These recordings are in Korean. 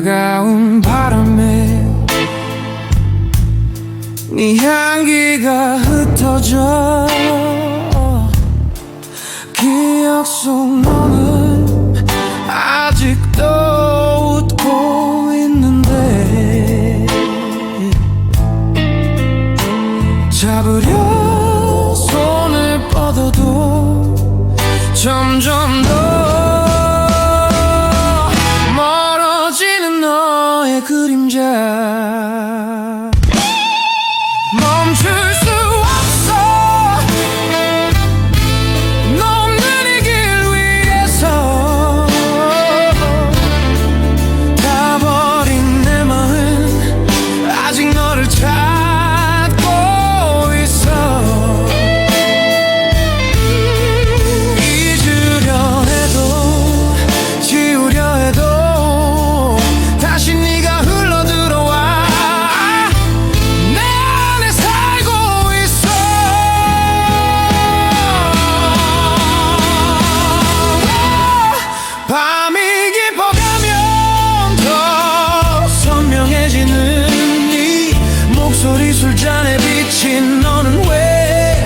차가운 바람에 네 향기가 흩어져 기억 속 너. 술잔에 비친 너는 왜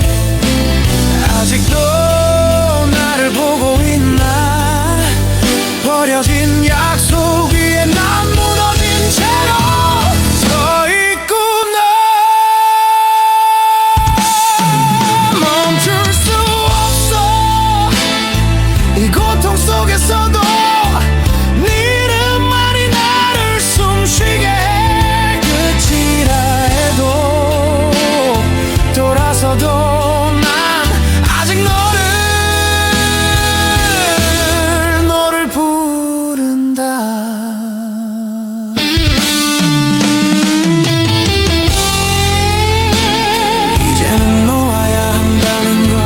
아직도 나를 보고 있나? 버려진 약속 돌아서도 난 아직 너를 너를 부른다. 이제는 놓아야 한다는 걸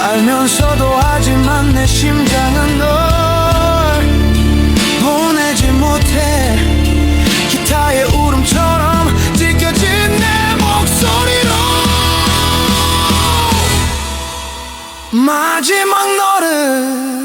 알면서도 하지만 내 심장은 널 보내지 못해 마지막 너를